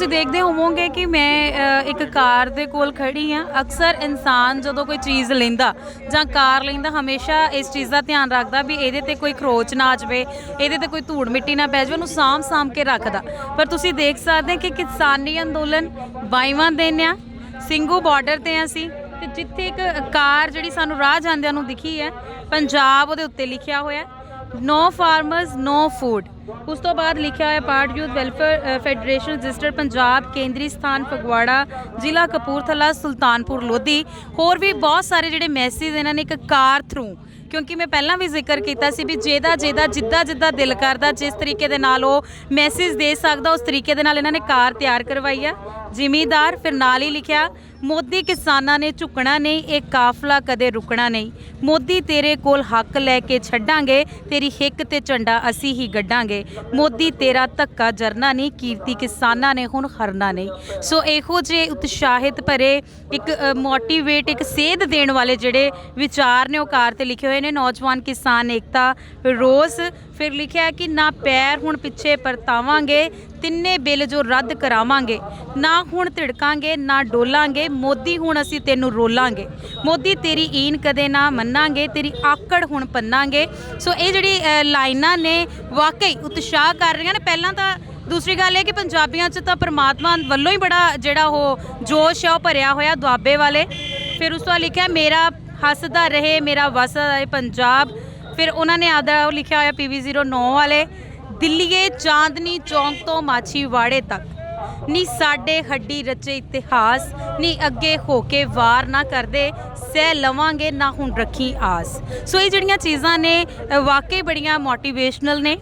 ਤੁਸੀਂ ਦੇਖਦੇ ਹੋਵੋਗੇ ਕਿ ਮੈਂ ਅ, ਇੱਕ ਕਾਰ ਦੇ ਕੋਲ ਖੜੀ ਆ ਅਕਸਰ ਇਨਸਾਨ ਜਦੋਂ ਕੋਈ ਚੀਜ਼ ਲੈਂਦਾ ਜਾਂ ਕਾਰ ਲੈਂਦਾ ਹਮੇਸ਼ਾ ਇਸ ਚੀਜ਼ ਦਾ ਧਿਆਨ ਰੱਖਦਾ ਵੀ ਇਹਦੇ ਤੇ ਕੋਈ ਖਰੋਚ ਨਾ ਆ ਜਾਵੇ ਇਹਦੇ ਤੇ ਕੋਈ ਧੂੜ ਮਿੱਟੀ ਨਾ ਪੈ ਜਾਵੇ ਉਹਨੂੰ ਸਾਂਭ ਸਾਂਭ ਕੇ ਰੱਖਦਾ। ਪਰ ਤੁਸੀਂ ਦੇਖ ਸਕਦੇ ਕਿ ਕਿਸਾਨੀ ਅੰਦੋਲਨ 22ਵਾਂ ਦਿਨ ਆ ਸਿੰਘੂ ਬਾਰਡਰ ਤੇ ਆ ਅਸੀਂ ਤੇ ਜਿੱਥੇ ਇੱਕ ਕਾਰ ਜਿਹੜੀ ਸਾਨੂੰ ਰਾਹ ਜਾਂਦਿਆਂ ਨੂੰ ਦਿਖੀ ਹੈ ਪੰਜਾਬ ਉਹਦੇ ਉੱਤੇ ਲਿਖਿਆ ਹੋਇਆ ਨੋ ਫਾਰਮਰਸ ਨੋ ਫੂਡ ਉਸ ਤੋਂ ਬਾਅਦ ਲਿਖਿਆ ਹੋਇਆ part youth welfare federation register Punjab, ਕੇਂਦਰੀ ਸਥਾਨ ਫਗਵਾੜਾ, ਜ਼ਿਲ੍ਹਾ ਕਪੂਰਥਲਾ, ਸੁਲਤਾਨਪੁਰ, ਲੋਧੀ। ਹੋਰ ਵੀ ਬਹੁਤ ਸਾਰੇ ਜਿਹੜੇ ਮੈਸੇਜ ਇਹਨਾਂ ਨੇ ਇੱਕ ਕਾਰ ਥਰੂ ਕਿਉਂਕਿ ਮੈਂ ਪਹਿਲਾਂ ਵੀ ਜ਼ਿਕਰ ਕੀਤਾ ਸੀ ਵੀ ਜਿਹਦਾ ਜਿਹਦਾ, ਜਿੱਦਾਂ ਜਿੱਦਾਂ ਦਿਲ ਕਰਦਾ, ਜਿਸ ਤਰੀਕੇ ਦੇ ਨਾਲ ਉਹ ਮੈਸੇਜ ਦੇ ਸਕਦਾ, ਉਸ ਤਰੀਕੇ ਦੇ ਨਾਲ ਇਹਨਾਂ ਨੇ ਕਾਰ ਤਿਆਰ ਕਰਵਾਈ ਆ। ਜ਼ਿਮੀਦਾਰ ਫਿਰ ਨਾਲ ਹੀ ਲਿਖਿਆ, ਮੋਦੀ ਕਿਸਾਨਾਂ ਨੇ ਝੁਕਣਾ ਨਹੀਂ, ਇਹ ਕਾਫਲਾ ਕਦੇ ਰੁਕਣਾ ਨਹੀਂ। ਮੋਦੀ ਤੇਰੇ ਕੋਲ ਹੱਕ ਲੈ ਕੇ ਛੱਡਾਂਗੇ, ਤੇਰੀ ਹਿੱਕ ਤੇ ਝੰਡਾ ਅਸੀਂ ਹੀ ਗੱਡਾਂਗੇ। ਮੋਦੀ ਤੇਰਾ ਧੱਕਾ ਜਰਨਾ ਨਹੀਂ, ਕੀਰਤੀ ਕਿਸਾਨਾਂ ਨੇ ਹੁਣ ਹਰਨਾ ਨਹੀਂ। ਸੋ ਇਹੋ ਜਿਹੇ ਉਤਸ਼ਾਹਿਤ ਭਰੇ ਇੱਕ ਮੋਟੀਵੇਟ ਇੱਕ ਸੇਧ ਦੇਣ ਵਾਲੇ ਜਿਹੜੇ ਵਿਚਾਰ ਨੇ ਉਹ ਕਾਰ ਤੇ ਲਿਖੇ ਹੋਏ ਨੇ, ਨੌਜਵਾਨ ਕਿਸਾਨ ਏਕਤਾ ਰੋਜ਼ ਫਿਰ ਲਿਖਿਆ ਕਿ ਨਾ ਪੈਰ ਹੁਣ ਪਿੱਛੇ ਪਰਤਾਵਾਂਗੇ, ਤਿੰਨੇ ਬਿੱਲ ਜੋ ਰੱਦ ਕਰਾਵਾਂਗੇ, ਨਾ ਹੁਣ ਧਿੜਕਾਂਗੇ ਨਾ ਡੋਲਾਂਗੇ। ਮੋਦੀ ਹੁਣ ਅਸੀਂ ਤੈਨੂੰ ਰੋਲਾਂਗੇ। ਮੋਦੀ, ਤੇਰੀ ਈਨ ਕਦੇ ਨਾ ਮੰਨਾਂਗੇ, ਤੇਰੀ ਆਕੜ ਹੁਣ ਪੰਨਾਂਗੇ। ਸੋ ਇਹ ਜਿਹੜੀ ਲਾਈਨਾਂ ਨੇ, ਵਾਕਈ ਉਤਸ਼ਾਹ ਕਰ ਰਹੀਆਂ ਨੇ। ਪਹਿਲਾਂ ਤਾਂ ਦੂਸਰੀ ਗੱਲ ਇਹ ਕਿ ਪੰਜਾਬੀਆਂ 'ਚ ਤਾਂ ਪ੍ਰਮਾਤਮਾ ਵੱਲੋਂ ਹੀ ਬੜਾ ਜਿਹੜਾ ਉਹ ਜੋਸ਼ ਆ, ਉਹ ਭਰਿਆ ਹੋਇਆ ਦੁਆਬੇ ਵਾਲੇ। ਫਿਰ ਉਸ ਤੋਂ ਬਾਅਦ ਲਿਖਿਆ, ਮੇਰਾ ਹੱਸਦਾ ਰਹੇ, ਮੇਰਾ ਵਸਦਾ ਰਹੇ ਪੰਜਾਬ। ਫਿਰ ਉਹਨਾਂ ਨੇ ਆਦਾ ਉਹ ਲਿਖਿਆ ਹੋਇਆ PV09 ਵਾਲੇ, ਦਿੱਲੀਏ ਚਾਂਦਨੀ ਚੌਂਕ ਤੋਂ ਮਾਛੀਵਾੜੇ ਤੱਕ। ਨੀ ਸਾਡੇ ਹੱਡੀ ਰਚੇ ਇਤਿਹਾਸ, ਨੀ ਅੱਗੇ ਹੋ ਕੇ ਵਾਰ ਨਾ ਕਰਦੇ, ਸਹਿ ਲਵਾਂਗੇ ਨਾ ਹੁਣ ਰੱਖੀ ਆਸ। ਸੋ ਇਹ ਜਿਹੜੀਆਂ ਚੀਜ਼ਾਂ ਨੇ ਵਾਕਈ ਬੜੀਆਂ ਮੋਟੀਵੇਸ਼ਨਲ ਨੇ,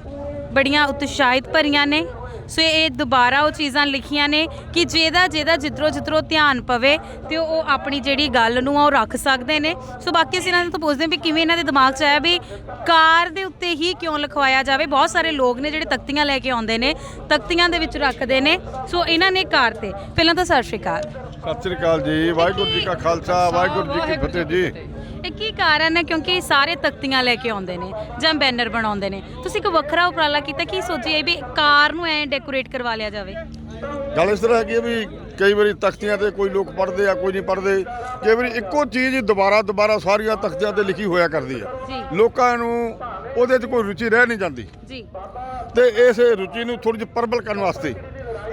ਬੜੀਆਂ ਉਤਸ਼ਾਹਿਤ ਭਰੀਆਂ ਨੇ। ਸੋ ਇਹ ਦੁਬਾਰਾ ਉਹ ਚੀਜ਼ਾਂ ਲਿਖੀਆਂ ਨੇ ਕਿ ਜਿਹਦਾ ਜਿਹਦਾ ਜਿੱਧਰੋਂ ਜਿੱਧਰੋਂ ਧਿਆਨ ਪਵੇ ਤੇ ਉਹ ਆਪਣੀ ਜਿਹੜੀ ਗੱਲ ਨੂੰ ਆ ਉਹ ਰੱਖ ਸਕਦੇ ਨੇ। ਸੋ ਬਾਕੀ ਅਸੀਂ ਇਹਨਾਂ ਨੂੰ ਪੁੱਛਦੇ ਹਾਂ ਵੀ ਕਿਵੇਂ ਇਹਨਾਂ ਦੇ ਦਿਮਾਗ 'ਚ ਆਇਆ ਵੀ ਕਾਰ ਦੇ ਉੱਤੇ ਹੀ ਕਿਉਂ ਲਿਖਵਾਇਆ ਜਾਵੇ? ਬਹੁਤ ਸਾਰੇ ਲੋਕ ਨੇ ਜਿਹੜੇ ਤਖਤੀਆਂ ਲੈ ਕੇ ਆਉਂਦੇ ਨੇ, ਤਖਤੀਆਂ ਦੇ ਵਿੱਚ ਰੱਖਦੇ ਨੇ। ਸੋ ਇਹਨਾਂ ਨੇ ਕਾਰ ਤੇ। ਪਹਿਲਾਂ ਤਾਂ ਸਤਿ ਸ਼੍ਰੀ ਅਕਾਲ। ਸਤਿ ਸ੍ਰੀ ਅਕਾਲ ਜੀ। ਵਾਹਿਗੁਰੂ ਜੀ ਕਾ ਖਾਲਸਾ, ਵਾਹਿਗੁਰੂ ਜੀ ਕੀ ਫਤਿਹ ਜੀ। ਇਹ ਕੀ ਕਾਰਨ ਹੈ? ਕਿਉਂਕਿ ਸਾਰੇ ਤਖਤੀਆਂ ਲੈ ਕੇ ਆਉਂਦੇ ਨੇ ਜਾਂ ਬੈਨਰ ਬਣਾਉਂਦੇ ਨੇ। ਤੁਸੀਂ ਇੱਕ ਵੱਖਰਾ ਉਪਰਾਲਾ ਕੀਤਾ ਕੀ ਸੋਚਿਆ ਵੀ ਕਾਰ ਨੂੰ ਐ ਡੈਕੋਰੇਟ ਕਰਵਾ ਲਿਆ ਜਾਵੇ? ਗੱਲ ਇਸ ਤਰ੍ਹਾਂ ਹੈਗੀ ਹੈ ਵੀ ਕਈ ਵਾਰੀ ਤਖਤੀਆਂ ਤੇ ਕੋਈ ਲੋਕ ਪੜ੍ਹਦੇ ਆ ਕੋਈ ਨਹੀਂ ਪੜ੍ਹਦੇ। ਕਈ ਵਾਰੀ ਇੱਕੋ ਚੀਜ਼ ਹੀ ਦੁਬਾਰਾ ਦੁਬਾਰਾ ਸਾਰੀਆਂ ਤਖਤੀਆਂ ਤੇ ਲਿਖੀ ਹੋਇਆ ਕਰਦੀ ਆ। ਜੀ। ਲੋਕਾਂ ਨੂੰ ਉਹਦੇ 'ਚ ਕੋਈ ਰੁਚੀ ਰਹਿ ਨਹੀਂ ਜਾਂਦੀ। ਜੀ। ਤੇ ਇਸ ਰੁਚੀ ਨੂੰ ਥੋੜੀ ਜਿਹੀ ਪਰਬਲ ਕਰਨ ਵਾਸਤੇ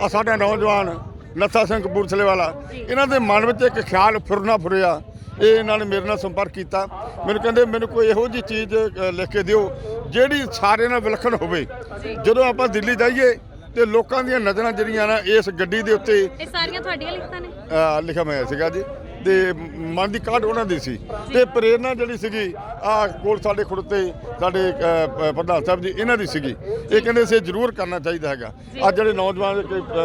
ਆ ਸਾਡਾ ਨੌਜਵਾਨ ਨੱਥਾ ਸਿੰਘ ਕਪੂਰਥਲੇ ਵਾਲਾ ਇਹਨਾਂ ਦੇ ਮਨ ਵਿੱਚ ਇੱਕ ਖਿਆਲ ਫੁਰਨਾ ਫੁਰਿਆ ਇਹ ਇਹਨਾਂ ਨੇ ਮੇਰੇ ਨਾਲ ਸੰਪਰਕ ਕੀਤਾ। ਮੈਨੂੰ ਕਹਿੰਦੇ ਮੈਨੂੰ ਕੋਈ ਇਹੋ ਜੀ ਚੀਜ਼ ਲਿਖ ਕੇ ਦਿਓ ਜਿਹੜੀ ਸਾਰੇ ਨਾਲ ਵਿਲੱਖਣ ਹੋਵੇ। ਜਦੋਂ ਆਪਾਂ ਦਿੱਲੀ ਜਾਈਏ ਤੇ ਲੋਕਾਂ ਦੀਆਂ ਨਜ਼ਰਾਂ ਜਿਹੜੀਆਂ ਨਾ ਇਸ ਗੱਡੀ ਦੇ ਉੱਤੇ ਇਹ ਸਾਰੀਆਂ ਤੁਹਾਡੀਆਂ ਲਿਖਤਾਂ ਨੇ? ਲਿਖਿਆ ਹੋਇਆ ਸੀਗਾ ਜੀ। ਤੇ ਮਨ ਦੀ ਕਾਢ ਉਹਨਾਂ ਦੀ ਸੀ। ਤੇ ਪ੍ਰੇਰਣਾ ਜਿਹੜੀ ਸੀਗੀ ਆ ਕੋਲ ਸਾਡੇ ਖੁੜਤੇ ਸਾਡੇ ਪ੍ਰਧਾਨ ਸਾਹਿਬ ਜੀ ਇਹਨਾਂ ਦੀ ਸੀਗੀ। ਇਹ ਕਹਿੰਦੇ ਸੀ ਜ਼ਰੂਰ ਕਰਨਾ ਚਾਹੀਦਾ ਹੈਗਾ। ਅੱਜ ਜਿਹੜੇ ਨੌਜਵਾਨ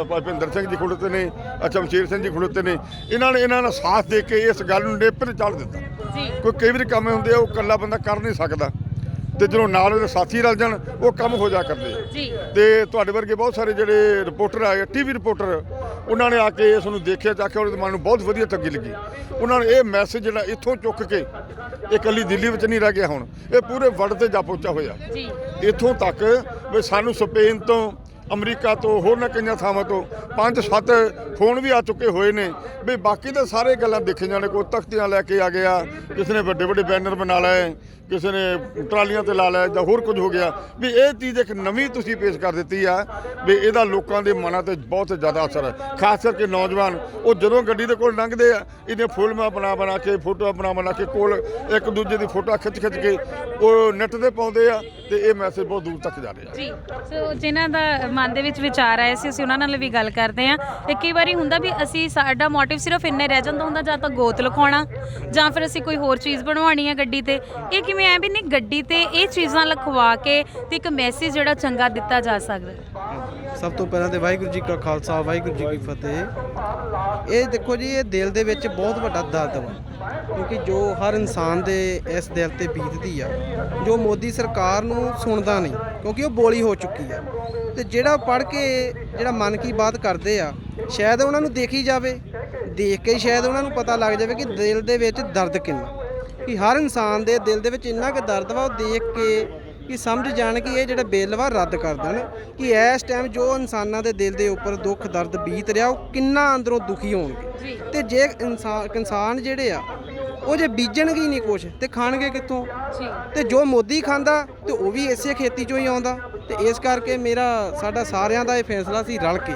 ਭੁਪਿੰਦਰ ਸਿੰਘ ਜੀ ਖੁੜਤੇ ਨੇ ਅ, ਸ਼ਮਸ਼ੀਰ ਸਿੰਘ ਜੀ ਖੁੜਤੇ ਨੇ ਇਹਨਾਂ ਨੇ ਇਹਨਾਂ ਦਾ ਸਾਥ ਦੇ ਕੇ ਇਸ ਗੱਲ ਨੂੰ ਨੇਪਰ ਚੜ੍ਹ ਦਿੱਤਾ। ਕੋਈ ਕਈ ਵਾਰੀ ਕੰਮ ਹੁੰਦੇ ਆ ਉਹ ਇਕੱਲਾ ਬੰਦਾ ਕਰ ਨਹੀਂ ਸਕਦਾ। ਤੇ ਜਦੋਂ ਨਾਲ ਉਹਦੇ ਸਾਥੀ ਰਲ ਜਾਣ ਉਹ ਕੰਮ ਹੋ ਜਾ ਕਰਦੇ ਜੀ। ਤੇ ਤੁਹਾਡੇ ਵਰਗੇ ਬਹੁਤ ਸਾਰੇ ਜਿਹੜੇ ਰਿਪੋਰਟਰ ਆਏ ਟੀਵੀ ਰਿਪੋਰਟਰ ਉਹਨਾਂ ਨੇ ਆ ਕੇ ਇਸ ਨੂੰ ਦੇਖਿਆ ਜਾ ਕੇ ਉਹਦੇ ਮਨ ਨੂੰ ਬਹੁਤ ਵਧੀਆ ਚੰਗੀ ਲੱਗੀ। ਉਹਨਾਂ ਨੇ ਇਹ ਮੈਸੇਜ ਜਿਹੜਾ ਇੱਥੋਂ ਚੁੱਕ ਕੇ ਇਹ ਕੱਲੀ ਦਿੱਲੀ ਵਿੱਚ ਨਹੀਂ ਰਹਿ ਗਿਆ ਹੁਣ ਇਹ ਪੂਰੇ ਵਰਲਡ ਤੇ ਜਾ ਪਹੁੰਚਾ ਹੋਇਆ। ਜੀ। ਇੱਥੋਂ ਤੱਕ ਵੀ ਸਾਨੂੰ ਸਪੇਨ ਤੋਂ ਅਮਰੀਕਾ ਤੋਂ, ਹੋਰ ਨਾ ਕਈਆਂ ਥਾਵਾਂ ਤੋਂ। ਪੰਜ, ਸੱਤ ਫੋਨ ਵੀ ਆ ਚੁੱਕੇ ਹੋਏ ਨੇ। ਵੀ ਬਾਕੀ ਤਾਂ ਸਾਰੇ ਗੱਲਾਂ ਦੇਖੇ ਜਾਣੇ। ਕੋਈ ਤਖਤੀਆਂ ਲੈ ਕੇ ਆ ਗਿਆ, ਕਿਸੇ ਨੇ ਵੱਡੇ ਵੱਡੇ ਬੈਨਰ ਬਣਾ ਲਏ, ਕਿਸੇ ਨੇ ਟਰਾਲੀਆਂ ਤੇ ਲਾ ਲਿਆ ਜਾਂ ਹੋਰ ਕੁਝ ਹੋ ਗਿਆ। ਵੀ ਇਹ ਚੀਜ਼ ਇੱਕ ਨਵੀਂ ਤੁਸੀਂ ਪੇਸ਼ ਕਰ ਦਿੱਤੀ ਆ, ਵੀ ਇਹਦਾ ਲੋਕਾਂ ਦੇ ਮਨਾਂ ਤੇ ਬਹੁਤ ਜ਼ਿਆਦਾ ਅਸਰ ਹੈ। ਖਾਸ ਕਰਕੇ ਨੌਜਵਾਨ, ਉਹ ਜਦੋਂ ਗੱਡੀ ਦੇ ਕੋਲ ਲੰਘਦੇ ਆ ਇਹਦੇ ਫਿਲਮਾਂ ਬਣਾ ਬਣਾ ਕੇ, ਫੋਟੋਆਂ ਬਣਾ ਬਣਾ ਕੇ ਕੋਲ ਇੱਕ ਦੂਜੇ ਦੀ ਫੋਟੋ ਖਿੱਚ ਖਿੱਚ ਕੇ ਉਹ ਨੈੱਟ ਤੇ ਪਾਉਂਦੇ ਆ। ਤੇ ਇਹ ਮੈਸੇਜ ਬਹੁਤ ਦੂਰ ਤੱਕ ਜਾ ਰਿਹਾ ਜੀ, ਸੋ ਜਿਨ੍ਹਾਂ ਦਾ ਮਨ ਦੇ ਵਿੱਚ ਵਿਚਾਰ ਆਇਆ ਸੀ, ਅਸੀਂ ਉਹਨਾਂ ਨਾਲ ਵੀ ਗੱਲ ਕਰਦੇ ਹਾਂ। ਤੇ ਕਈ ਵਾਰੀ ਹੁੰਦਾ ਵੀ ਅਸੀਂ ਸਾਡਾ ਮੋਟਿਵ ਸਿਰਫ ਇੰਨੇ ਰਹਿ ਜਾਂਦਾ ਹੁੰਦਾ, ਜਾਂ ਤਾਂ ਗੋਤ ਲਿਖਾਉਣਾ ਜਾਂ ਫਿਰ ਅਸੀਂ ਕੋਈ ਹੋਰ ਚੀਜ਼ ਬਣਵਾਉਣੀ ਹੈ ਗੱਡੀ ਤੇ। ਇਹ ਕਿਵੇਂ ਐ ਵੀ ਨਹੀਂ, ਗੱਡੀ ਤੇ ਇਹ ਚੀਜ਼ਾਂ ਲਿਖਵਾ ਕੇ ਤੇ ਇੱਕ ਮੈਸੇਜ ਜਿਹੜਾ ਚੰਗਾ ਦਿੱਤਾ ਜਾ ਸਕਦਾ? ਸਭ ਤੋਂ ਪਹਿਲਾਂ ਤੇ ਵਾਹਿਗੁਰੂ ਜੀ ਕਾ ਖਾਲਸਾ, ਵਾਹਿਗੁਰੂ ਜੀ ਕੀ ਫਤਿਹ। ਇਹ ਦੇਖੋ ਜੀ, ਇਹ ਦਿਲ ਦੇ ਵਿੱਚ ਬਹੁਤ ਵੱਡਾ ਦਰਦ ਵਾ, ਕਿਉਂਕਿ ਜੋ ਹਰ ਇਨਸਾਨ ਦੇ ਇਸ ਦਿਲ ਤੇ ਬੀਤਦੀ ਆ, ਜੋ ਮੋਦੀ ਸਰਕਾਰ ਨੂੰ ਸੁਣਦਾ ਨਹੀਂ, ਕਿਉਂਕਿ ਉਹ ਬੋਲੀ ਹੋ ਚੁੱਕੀ ਆ। ਤੇ ਜਿਹੜਾ ਪੜ ਕੇ ਜਿਹੜਾ ਮਨ ਕੀ ਬਾਤ ਕਰਦੇ ਆ, ਸ਼ਾਇਦ ਉਹਨਾਂ ਨੂੰ ਦੇਖੀ ਜਾਵੇ, ਦੇਖ ਕੇ ਸ਼ਾਇਦ ਉਹਨਾਂ ਨੂੰ ਪਤਾ ਲੱਗ ਜਾਵੇ ਕਿ ਦਿਲ ਦੇ ਵਿੱਚ ਦਰਦ ਕਿੰਨਾ। ਕਿ ਹਰ ਇਨਸਾਨ ਦੇ ਦਿਲ ਦੇ ਵਿੱਚ ਇੰਨਾ ਕੁ ਦਰਦ ਵਾ, ਉਹ ਦੇਖ ਕੇ ਕਿ ਸਮਝ ਜਾਣ ਕਿ ਇਹ ਜਿਹੜਾ ਬਿੱਲ ਵਾ ਰੱਦ ਕਰ ਦੇਣ ਕਿ ਇਸ ਟਾਈਮ ਜੋ ਇਨਸਾਨਾਂ ਦੇ ਦਿਲ ਦੇ ਉੱਪਰ ਦੁੱਖ ਦਰਦ ਬੀਤ ਰਿਹਾ ਉਹ ਕਿੰਨਾ ਅੰਦਰੋਂ ਦੁਖੀ ਹੋਣਗੇ। ਤੇ ਜੇ ਇਨਸਾਨ ਕਿਸਾਨ ਜਿਹੜੇ ਆ ਉਹ ਜੇ ਬੀਜਣਗੇ ਹੀ ਨਹੀਂ ਕੁਛ ਤੇ ਖਾਣਗੇ ਕਿੱਥੋਂ? ਤੇ ਜੋ ਮੋਦੀ ਖਾਂਦਾ ਤੇ ਉਹ ਵੀ ਇਸੇ ਖੇਤੀ ਚੋਂ ਹੀ ਆਉਂਦਾ। ਤੇ ਇਸ ਕਰਕੇ ਮੇਰਾ ਸਾਡਾ ਸਾਰਿਆਂ ਦਾ ਇਹ ਫੈਸਲਾ ਸੀ ਰਲ ਕੇ।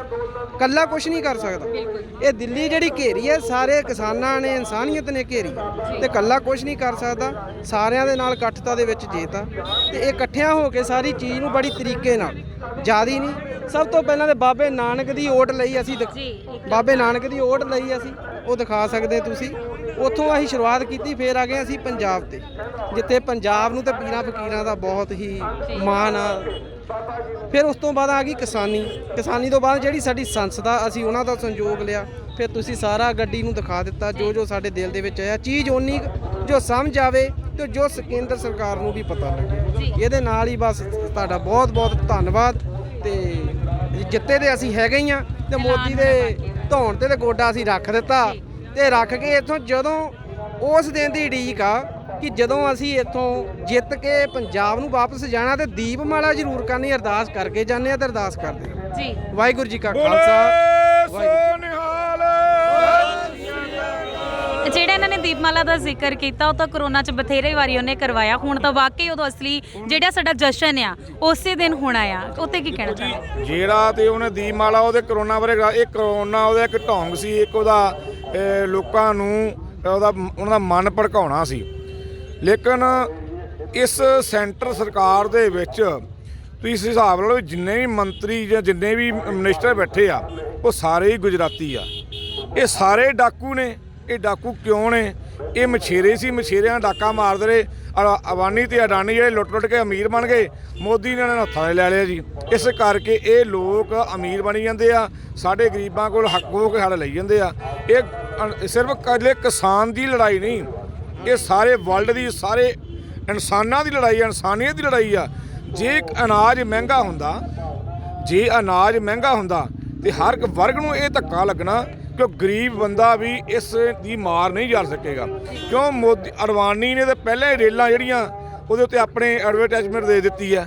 ਕੱਲਾ ਕੁਝ ਨਹੀਂ ਕਰ ਸਕਦਾ। ਇਹ ਦਿੱਲੀ ਜਿਹੜੀ ਘੇਰੀ ਹੈ ਸਾਰੇ ਕਿਸਾਨਾਂ ਨੇ ਇਨਸਾਨੀਅਤ ਨੇ ਘੇਰੀ ਤੇ ਕੱਲਾ ਕੁਝ ਨਹੀਂ ਕਰ ਸਕਦਾ। ਸਾਰਿਆਂ ਦੇ ਨਾਲ ਇਕੱਠਤਾ ਦੇ ਵਿੱਚ ਜੇਤਾ। ਤੇ ਇਹ ਇਕੱਠਿਆਂ ਹੋ ਕੇ ਸਾਰੀ ਚੀਜ਼ ਨੂੰ ਬੜੀ ਤਰੀਕੇ ਨਾਲ ਜਿਆਦੀ ਨਹੀਂ। ਸਭ ਤੋਂ ਪਹਿਲਾਂ ਤੇ ਬਾਬੇ ਨਾਨਕ ਦੀ ਓਟ ਲਈ ਅਸੀਂ ਬਾਬੇ ਨਾਨਕ ਦੀ ਓਟ ਲਈ ਅਸੀਂ। ਉਹ ਦਿਖਾ ਸਕਦੇ ਤੁਸੀਂ। ਉੱਥੋਂ ਅਸੀਂ ਸ਼ੁਰੂਆਤ ਕੀਤੀ ਫੇਰ ਆ ਗਏ ਅਸੀਂ ਪੰਜਾਬ ਤੇ। ਜਿੱਥੇ ਪੰਜਾਬ ਨੂੰ ਤੇ ਪੀਰਾਂ ਫਕੀਰਾਂ ਦਾ ਬਹੁਤ ਹੀ ਮਾਣ ਆ। ਫਿਰ ਉਸ ਤੋਂ ਬਾਅਦ ਆ ਗਈ ਕਿਸਾਨੀ। ਕਿਸਾਨੀ ਤੋਂ ਬਾਅਦ ਜਿਹੜੀ ਸਾਡੀ ਸੰਸਦਾ ਅਸੀਂ ਉਹਨਾਂ ਦਾ ਸੰਯੋਗ ਲਿਆ। ਫਿਰ ਤੁਸੀਂ ਸਾਰਾ ਗੱਡੀ ਨੂੰ ਦਿਖਾ ਦਿੱਤਾ ਜੋ ਜੋ ਸਾਡੇ ਦਿਲ ਦੇ ਵਿੱਚ ਆਇਆ। ਚੀਜ਼ ਓਨੀ ਜੋ ਸਮਝ ਆਵੇ ਤੇ ਜੋ ਕੇਂਦਰ ਸਰਕਾਰ ਨੂੰ ਵੀ ਪਤਾ ਲੱਗੇ। ਇਹਦੇ ਨਾਲ ਹੀ ਬਸ ਤੁਹਾਡਾ ਬਹੁਤ ਬਹੁਤ ਧੰਨਵਾਦ ਤੇ ਜਿੱਤੇ ਦੇ ਅਸੀਂ ਹੈਗੇ ਹੀ ਆ ਤੇ ਮੋਦੀ ਦੇ ਧੌਣ ਤੇ ਤੇ ਗੋਡਾ ਅਸੀਂ ਰੱਖ ਦਿੱਤਾ ਤੇ ਰੱਖ ਕੇ ਇੱਥੋਂ ਜਦੋਂ ਉਸ ਦਿਨ ਦੀ ਢੀਕ ਆ ਕਿ ਜਦੋਂ ਅਸੀਂ ਇੱਥੋਂ ਜਿੱਤ ਕੇ ਪੰਜਾਬ ਨੂੰ ਵਾਪਸ ਜਾਣਾ ਤੇ ਦੀਪਮਾਲਾ ਜ਼ਰੂਰ ਕਰਨੀ ਅਰਦਾਸ ਕਰਕੇ ਜਾਂਦੇ ਆ ਤੇ ਅਰਦਾਸ ਕਰਦੇ ਆ ਜੀ। ਵਾਹਿਗੁਰੂ ਜੀ ਕਾ ਖਾਲਸਾ। ਜਿਹੜਾ ਇਹਨਾਂ ਨੇ ਦੀਪਮਾਲਾ ਦਾ ਜ਼ਿਕਰ ਕੀਤਾ ਉਹ ਤਾਂ ਕਰੋਨਾ ਚ ਬਥੇਰੇ ਵਾਰੀ ਉਹਨੇ ਕਰਵਾਇਆ। ਹੁਣ ਤਾਂ ਵਾਕਈ ਉਦੋਂ ਅਸਲੀ ਜਿਹੜਾ ਸਾਡਾ ਜਸ਼ਨ ਆ ਉਸੇ ਦਿਨ ਹੋਣਾ ਆ। ਉੱਤੇ ਕੀ ਕਹਿਣਾ ਚਾਹੁੰਦੇ ਜਿਹੜਾ ਤੇ ਉਹਨੇ ਦੀਪਮਾਲਾ ਉਹਦੇ ਕਰੋਨਾ ਬਾਰੇ ਇਹ ਕਰੋਨਾ ਉਹਦਾ ਇੱਕ ਢੋਂਗ ਸੀ ਇੱਕ ਉਹਦਾ ਲੋਕਾਂ ਨੂੰ ਉਹਦਾ ਉਹਨਾਂ ਦਾ ਮਨ ਭੜਕਾਉਣਾ ਸੀ। ਲੇਕਿਨ ਇਸ ਸੈਂਟਰ ਸਰਕਾਰ ਦੇ ਵਿੱਚ ਤੁਸੀਂ ਇਸ ਹਿਸਾਬ ਨਾਲ ਜਿੰਨੇ ਵੀ ਮੰਤਰੀ ਜਾਂ ਜਿੰਨੇ ਵੀ ਮਿਨਿਸਟਰ ਬੈਠੇ ਆ, ਉਹ ਸਾਰੇ ਹੀ ਗੁਜਰਾਤੀ ਆ। ਇਹ ਸਾਰੇ ਡਾਕੂ ਨੇ, ਇਹ ਡਾਕੂ ਕਿਉਂ ਨੇ? ਇਹ ਮਛੇਰੇ ਸੀ, ਮਛੇਰਿਆਂ ਦਾ ਡਾਕਾ ਮਾਰਦੇ ਰਹੇ। ਅ- ਅਵਾਨੀ ਤੇ ਅਡਾਨੀ ਜਿਹੜੇ ਲੁੱਟ ਲੁੱਟ ਕੇ ਅਮੀਰ ਬਣ ਗਏ, ਮੋਦੀ ਨੇ ਇਹਨਾਂ ਨੂੰ ਹੱਥਾਂ 'ਚ ਲੈ ਲਿਆ ਜੀ। ਇਸ ਕਰਕੇ ਇਹ ਲੋਕ ਅਮੀਰ ਬਣੀ ਜਾਂਦੇ ਆ, ਸਾਡੇ ਗਰੀਬਾਂ ਕੋਲ ਹੱਕ ਹੋ ਕੇ ਸਾਡੇ ਲਈ ਜਾਂਦੇ ਆ। ਇਹ ਸਿਰਫ ਇਕੱਲੇ ਕਿਸਾਨ ਦੀ ਲੜਾਈ ਨਹੀਂ ਇਹ ਸਾਰੇ ਵਰਲਡ ਦੀ, ਸਾਰੇ ਇਨਸਾਨਾਂ ਦੀ ਲੜਾਈ ਆ, ਇਨਸਾਨੀਅਤ ਦੀ ਲੜਾਈ ਆ। ਜੇ ਅਨਾਜ ਮਹਿੰਗਾ ਹੁੰਦਾ, ਜੇ ਅਨਾਜ ਮਹਿੰਗਾ ਹੁੰਦਾ, ਤੇ ਹਰ ਇੱਕ ਵਰਗ ਨੂੰ ਇਹ ਧੱਕਾ ਲੱਗਣਾ ਕਿ ਗਰੀਬ ਬੰਦਾ ਵੀ ਇਸ ਦੀ ਮਾਰ ਨਹੀਂ ਜਾ ਸਕੇਗਾ। ਕਿਉਂ ਮੋਦੀ, ਅਡਵਾਨੀ ਨੇ ਤਾਂ ਪਹਿਲਾਂ ਹੀ ਰੇਲਾਂ ਜਿਹੜੀਆਂ, ਉਹਦੇ ਉੱਤੇ ਆਪਣੇ ਐਡਵਰਟਾਈਜ਼ਮੈਂਟ ਦੇ ਦਿੱਤੀ ਆ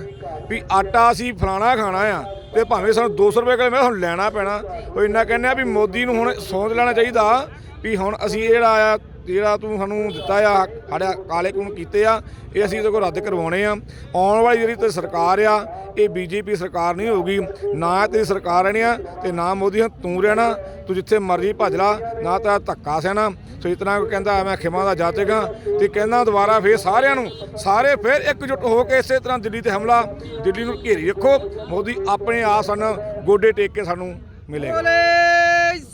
ਵੀ ਆਟਾ ਅਸੀਂ ਫਲਾਣਾ ਖਾਣਾ ਆ ਤੇ ਭਾਵੇਂ ਸਾਨੂੰ 200 ਰੁਪਏ ਕਿਲੋ ਮੈਂ ਤੁਹਾਨੂੰ ਲੈਣਾ ਪੈਣਾ। ਉਹ ਇੰਨਾ ਕਹਿੰਦੇ ਆ ਵੀ ਮੋਦੀ ਨੂੰ ਹੁਣ ਸੋਚ ਲੈਣਾ ਚਾਹੀਦਾ ਵੀ ਹੁਣ ਅਸੀਂ ਜਿਹੜਾ ਆ ਜਿਹੜਾ ਤੂੰ ਸਾਨੂੰ ਦਿੱਤਾ ਆ ਸਾਡਾ ਕਾਲੇ ਕਾਨੂੰਨ ਕੀਤੇ ਆ ਇਹ ਅਸੀਂ ਇਹਦੇ ਕੋਲ ਰੱਦ ਕਰਵਾਉਣੇ ਆ। ਆਉਣ ਵਾਲੀ ਜਿਹੜੀ ਤੇ ਸਰਕਾਰ ਆ ਇਹ ਬੀਜੇਪੀ ਸਰਕਾਰ ਨਹੀਂ ਹੋਊਗੀ। ਨਾ ਤੇਰੀ ਸਰਕਾਰ ਰਹਿਣੀ ਆ ਤੇ ਨਾ ਮੋਦੀ ਤੂੰ ਰਹਿਣਾ ਤੂੰ ਜਿੱਥੇ ਮਰਜ਼ੀ ਭੱਜ ਲਾ ਨਾ ਤਾਂ ਧੱਕਾ ਸਹਿਣਾ। ਸੋ ਇਤਨਾ ਕਹਿੰਦਾ ਮੈਂ ਖਿਮਾ ਦਾ ਜਾਚੇਗਾ ਤੇ ਕਹਿੰਦਾ ਦੁਬਾਰਾ ਫੇਰ ਸਾਰਿਆਂ ਨੂੰ ਸਾਰੇ ਫੇਰ ਇਕਜੁੱਟ ਹੋ ਕੇ ਇਸੇ ਤਰ੍ਹਾਂ ਦਿੱਲੀ ਤੇ ਹਮਲਾ ਦਿੱਲੀ ਨੂੰ ਘੇਰੀ ਰੱਖੋ। ਮੋਦੀ ਆਪਣੇ ਆਪ ਸਾਨੂੰ ਗੋਡੇ ਟੇਕ ਕੇ ਸਾਨੂੰ ਮਿਲੇਗਾ।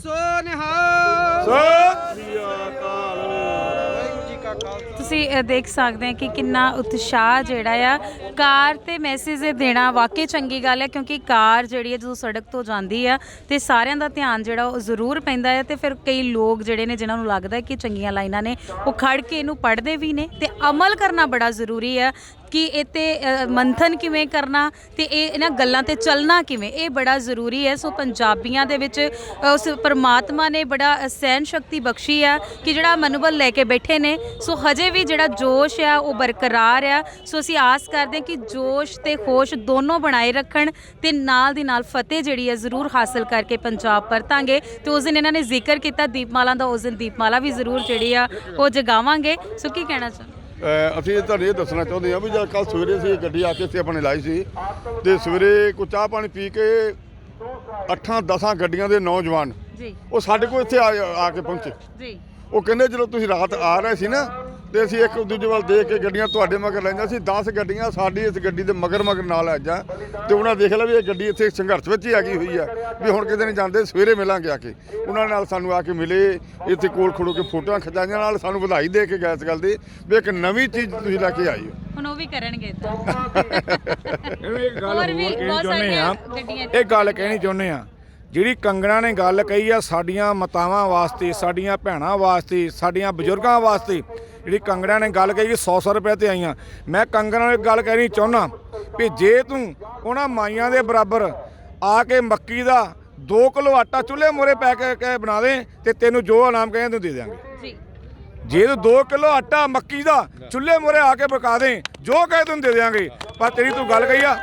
ਸੋ ਨਿਹਾਲ। ਸਤਿ ਤੁਸੀਂ ਅ, ਦੇਖ ਸਕਦੇ ਆ ਕਿ ਕਿੰਨਾ ਉਤਸ਼ਾਹ ਜਿਹੜਾ ਆ। ਕਾਰ ਤੇ ਮੈਸੇਜ ਦੇਣਾ ਵਾਕਈ ਚੰਗੀ ਗੱਲ ਹੈ ਕਿਉਂਕਿ ਕਾਰ ਜਿਹੜੀ ਹੈ ਜਦੋਂ ਸੜਕ ਤੋਂ ਜਾਂਦੀ ਆ ਤੇ ਸਾਰਿਆਂ ਦਾ ਧਿਆਨ ਜਿਹੜਾ ਉਹ ਜ਼ਰੂਰ ਪੈਂਦਾ ਹੈ ਤੇ ਫਿਰ ਕਈ ਲੋਕ ਜਿਹੜੇ ਨੇ ਜਿਨ੍ਹਾਂ ਨੂੰ ਲੱਗਦਾ ਹੈ ਕਿ ਚੰਗੀਆਂ ਲਾਈਨਾਂ ਨੇ ਉਹ ਖੜ ਕੇ ਇਹਨੂੰ ਪੜ੍ਹਦੇ ਵੀ ਨੇ ਤੇ ਅਮਲ ਕਰਨਾ ਬੜਾ ਜ਼ਰੂਰੀ ਹੈ ਕਿ ਇਹ ਤੇ ਅ, ਮੰਥਨ ਕਿਵੇਂ ਕਰਨਾ ਤੇ ਇਹ ਇਹਨਾਂ ਗੱਲਾਂ ਤੇ ਚੱਲਣਾ ਕਿਵੇਂ? ਇਹ ਬੜਾ ਜ਼ਰੂਰੀ ਹੈ। ਸੋ ਪੰਜਾਬੀਆਂ ਦੇ ਵਿੱਚ ਅ, ਉਸ ਪਰਮਾਤਮਾ ਨੇ ਬੜਾ ਅ, ਸਹਿਨ ਸ਼ਕਤੀ ਬਖਸ਼ੀ ਆ ਕਿ ਜਿਹੜਾ ਮਨੋਬਲ ਲੈ ਕੇ ਬੈਠੇ ਨੇ। ਸੋ ਹਜੇ ਵੀ ਜਿਹੜਾ ਜੋਸ਼ ਆ ਉਹ ਬਰਕਰਾਰ ਆ ਸੋ ਅਸੀਂ ਆਸ ਕਰਦੇ ਹਾਂ ਕਿ ਜੋਸ਼ ਤੇ ਹੋਸ਼ ਦੋਨੋਂ ਬਣਾਏ ਰੱਖਣ ਤੇ ਨਾਲ ਦੀ ਨਾਲ ਫਤਿਹ ਜਿਹੜੀ ਹੈ ਜ਼ਰੂਰ ਹਾਸਲ ਕਰਕੇ ਪੰਜਾਬ ਪਰਤਾਂਗੇ। ਤੇ ਉਸ ਦਿਨ ਇਹਨਾਂ ਨੇ ਜ਼ਿਕਰ ਕੀਤਾ ਦੀਪਮਾਲਾ ਦਾ ਉਸ ਦਿਨ ਦੀਪਮਾਲਾ ਵੀ ਜ਼ਰੂਰ ਜਿਹੜੀ ਆ ਉਹ ਜਗਾਵਾਂਗੇ। ਸੋ ਕੀ ਕਹਿਣਾ ਚਾਹੁੰਦੇ ਅਸੀਂ ਤੁਹਾਨੂੰ ਇਹ ਦੱਸਣਾ ਚਾਹੁੰਦੇ ਹਾਂ ਵੀ ਜਦ ਕੱਲ ਸਵੇਰੇ ਸੀ ਗੱਡੀ ਆ ਕੇ ਇੱਥੇ ਆਪਣੇ ਲਾਈ ਸੀ ਤੇ ਸਵੇਰੇ ਕੋ ਚਾਹ ਪਾਣੀ ਪੀ ਕੇ ਅੱਠਾਂ ਦਸਾਂ ਗੱਡੀਆਂ ਦੇ ਨੌਜਵਾਨ ਜੀ। ਉਹ ਸਾਡੇ ਕੋਲ ਇੱਥੇ ਆ ਆ ਕੇ ਪਹੁੰਚੇ। ਜੀ। ਉਹ ਕਹਿੰਦੇ ਜਦੋਂ ਤੁਸੀਂ ਰਾਤ ਆ ਰਹੇ ਸੀ ਨਾ ਤੇ ਅਸੀਂ ਇੱਕ ਦੂਜੇ ਵੱਲ ਦੇਖ ਕੇ ਗੱਡੀਆਂ ਤੁਹਾਡੇ ਮਗਰ ਲੈਂਦਾ ਸੀ 10 ਗੱਡੀਆਂ ਸਾਡੀ ਇਸ ਗੱਡੀ ਦੇ ਮਗਰ ਮਗਰ ਨਾਲ ਆ ਜਾ। ਤੇ ਉਹਨਾਂ ਦੇਖ ਲਿਆ ਵੀ ਇਹ ਗੱਡੀ ਇੱਥੇ ਸੰਘਰਸ਼ ਵਿੱਚ ਹੀ ਆ ਗਈ ਹੋਈ ਆ। ਵੀ ਹੁਣ ਕਿਤੇ ਨਹੀਂ ਜਾਂਦੇ ਸਵੇਰੇ ਮਿਲਾਂਗੇ ਆ ਕੇ। ਉਹਨਾਂ ਨਾਲ ਸਾਨੂੰ ਆ ਕੇ ਮਿਲੇ ਇੱਥੇ ਕੋਲ ਖੜੋ ਕੇ ਫੋਟੋਆਂ ਖਿਚਾਈਆਂ ਨਾਲ ਸਾਨੂੰ ਵਧਾਈ ਦੇ ਕੇ ਗਏ ਇਸ ਗੱਲ ਦੀ ਵੀ ਇੱਕ ਨਵੀਂ ਚੀਜ਼ ਤੁਸੀਂ ਲੈ ਕੇ ਆਈ ਹੋ। ਹੁਣ ਉਹ ਵੀ ਕਰਨਗੇ ਤਾਂ ਇਹ ਗੱਲ ਹੋਰ ਵੀ ਬਹੁਤ ਚਾਹੁੰਦੇ ਆ ਸਾਰੀਆਂ ਗੱਡੀਆਂ ਇਹ ਗੱਲ ਕਹਿਣੀ ਚਾਹੁੰਦੇ ਆ ਜਿਹੜੀ ਕੰਗਣਾ ਨੇ ਗੱਲ ਕਹੀ ਆ ਸਾਡੀਆਂ ਮਾਤਾਵਾਂ ਵਾਸਤੇ ਸਾਡੀਆਂ ਭੈਣਾਂ ਵਾਸਤੇ ਸਾਡੀਆਂ ਬਜ਼ੁਰਗਾਂ ਵਾਸਤੇ ਜਿਹੜੀ ਕੰਗਣਾ ਨੇ ਗੱਲ ਕਹੀ 100 100 ਰੁਪਏ ਤੇ ਆਈਆਂ। ਮੈਂ ਕੰਗਣਾ ਨੂੰ ਇੱਕ ਗੱਲ ਕਹਿਣੀ ਚਾਹੁੰਦਾ ਵੀ ਜੇ ਤੂੰ ਉਹਨਾਂ ਮਾਈਆਂ ਦੇ ਬਰਾਬਰ ਆ ਕੇ ਮੱਕੀ ਦਾ 2 ਕਿਲੋ ਆਟਾ ਚੁੱਲ੍ਹੇ ਮੋਰੇ ਪੈ ਕੇ ਬਣਾ ਦੇ ਤੇ ਤੈਨੂੰ ਜੋ ਇਨਾਮ ਕਹੇ ਤੈਨੂੰ ਦੇ ਦਿਆਂਗੇ। ਜੀ। ਜੇ ਤੂੰ 2 ਕਿਲੋ ਆਟਾ ਮੱਕੀ ਦਾ ਚੁੱਲ੍ਹੇ ਮੋਰੇ ਆ ਕੇ ਪਕਾ ਦੇ ਜੋ ਕਹੇ ਤੈਨੂੰ ਦੇ ਦਿਆਂਗੇ। ਪਰ ਤੇਰੀ ਤੂੰ ਗੱਲ ਕਹੀ ਆ!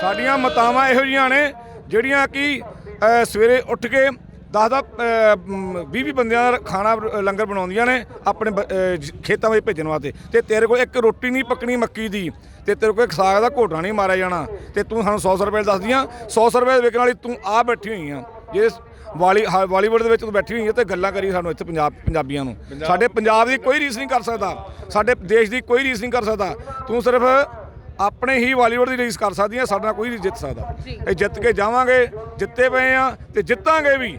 ਸਾਡੀਆਂ ਮਤਾਵਾਂ ਇਹੋ ਜੀਆਂ ਨੇ ਜਿਹੜੀਆਂ ਕਿ ਸਵੇਰੇ ਉੱਠ ਕੇ 10 ਦਾ 20 20 ਬੰਦਿਆਂ ਦਾ ਖਾਣਾ ਲੰਗਰ ਬਣਾਉਂਦੀਆਂ ਨੇ ਆਪਣੇ ਖੇਤਾਂ ਵਿੱਚ ਭੇਜਣ ਵਾਸਤੇ। ਤੇ ਤੇਰੇ ਕੋਲ ਇੱਕ ਰੋਟੀ ਨਹੀਂ ਪੱਕਣੀ ਮੱਕੀ ਦੀ। ਤੇ ਤੇਰੇ ਕੋਲ ਇੱਕ ਸਾਗ ਦਾ ਘੋਟਾ ਨਹੀਂ ਮਾਰਿਆ ਜਾਣਾ। ਤੇ ਤੂੰ ਸਾਨੂੰ 100 ਰੁਪਏ ਦੱਸਦੀਆਂ। 100 ਰੁਪਏ ਵਿਕਣ ਵਾਲੀ ਤੂੰ ਆ ਬੈਠੀ ਹੋਈ ਆ। ਜੇ ਵਾਲੀ ਹਾ- ਬਾਲੀਵੁੱਡ ਦੇ ਵਿੱਚ ਤੂੰ ਬੈਠੀ ਹੋਈ ਹੈ ਤੇ ਗੱਲਾਂ ਕਰੀ ਸਾਨੂੰ ਇੱਥੇ ਪੰਜਾਬ ਪੰਜਾਬੀਆਂ ਨੂੰ। ਸਾਡੇ ਪੰਜਾਬ ਦੀ ਕੋਈ ਰੀਸ ਨਹੀਂ ਕਰ ਸਕਦਾ। ਸਾਡੇ ਦੇਸ਼ ਦੀ ਕੋਈ ਰੀਸ ਨਹੀਂ ਕਰ ਸਕਦਾ। ਤੂੰ ਸਿਰਫ ਆਪਣੇ ਹੀ ਬਾਲੀਵੁੱਡ ਦੀ ਰੀਸ ਕਰ ਸਕਦੀ ਹੈ ਸਾਡਾ ਕੋਈ ਨਹੀਂ ਜਿੱਤ ਸਕਦਾ। ਇਹ ਜਿੱਤ ਕੇ ਜਾਵਾਂਗੇ ਜਿੱਤੇ ਪਏ ਆ ਤੇ ਜਿੱਤਾਂਗੇ ਵੀ।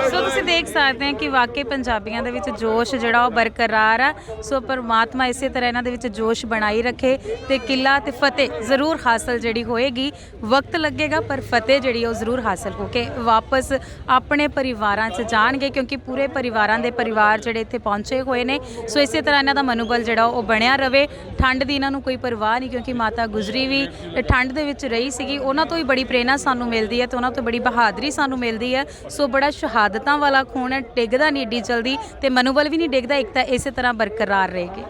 ਤੁਸੀਂ ਦੇਖ ਸਕਦੇ ਹੋ ਕਿ ਵਾਕਈ ਪੰਜਾਬੀਆਂ ਦੇ ਵਿੱਚ ਜੋਸ਼ ਜਿਹੜਾ ਉਹ ਬਰਕਰਾਰ ਆ। ਸੋ ਪਰਮਾਤਮਾ ਇਸੇ ਤਰ੍ਹਾਂ ਇਹਨਾਂ ਦੇ ਵਿੱਚ ਜੋਸ਼ ਬਣਾਈ ਰੱਖੇ ਤੇ ਕਿਲਾ ਤੇ ਫਤਿਹ ਜ਼ਰੂਰ ਹਾਸਲ ਜਿਹੜੀ ਹੋਏਗੀ। ਵਕਤ ਲੱਗੇਗਾ, ਪਰ ਫਤਿਹ ਜਿਹੜੀ ਉਹ ਜ਼ਰੂਰ ਹਾਸਲ ਹੋ ਕੇ ਵਾਪਸ ਆਪਣੇ ਪਰਿਵਾਰਾਂ 'ਚ ਜਾਣਗੇ, ਕਿਉਂਕਿ ਪੂਰੇ ਪਰਿਵਾਰਾਂ ਦੇ ਪਰਿਵਾਰ ਜਿਹੜੇ ਇੱਥੇ ਪਹੁੰਚੇ ਹੋਏ ਨੇ। ਸੋ ਇਸੇ ਤਰ੍ਹਾਂ ਇਹਨਾਂ ਦਾ ਮਨੋਬਲ ਜਿਹੜਾ ਉਹ ਬਣਿਆ ਰਵੇ। ਠੰਡ ਦੀ ਇਹਨਾਂ ਨੂੰ ਕੋਈ ਪਰਵਾਹ ਨਹੀਂ, ਕਿਉਂਕਿ ਮਾਤਾ ਗੁਜਰੀ ਵੀ ਠੰਡ ਦੇ ਵਿੱਚ ਰਹੀ ਸੀਗੀ। ਉਹਨਾਂ ਤੋਂ ਹੀ ਬੜੀ ਪ੍ਰੇਰਣਾ ਸਾਨੂੰ ਮਿਲਦੀ ਹੈ ਤੇ ਉਹਨਾਂ ਤੋਂ ਬੜੀ ਬਹਾਦਰੀ ਸਾਨੂੰ ਮਿਲਦੀ ਹੈ। ਸੋ ਬੜਾ ਸ਼ਹਾਦਤਾਂ ਵਾਲਾ ਖੂਨ ਹੈ, ਡਿੱਗਦਾ ਨਹੀਂ ਏਡੀ ਜਲਦੀ ਤੇ ਮਨੋਬਲ ਵੀ ਨਹੀਂ ਡਿੱਗਦਾ, ਇੱਕ ਤਾਂ ਇਸੇ ਤਰ੍ਹਾਂ ਬਰਕਰਾਰ ਰਹੇਗੀ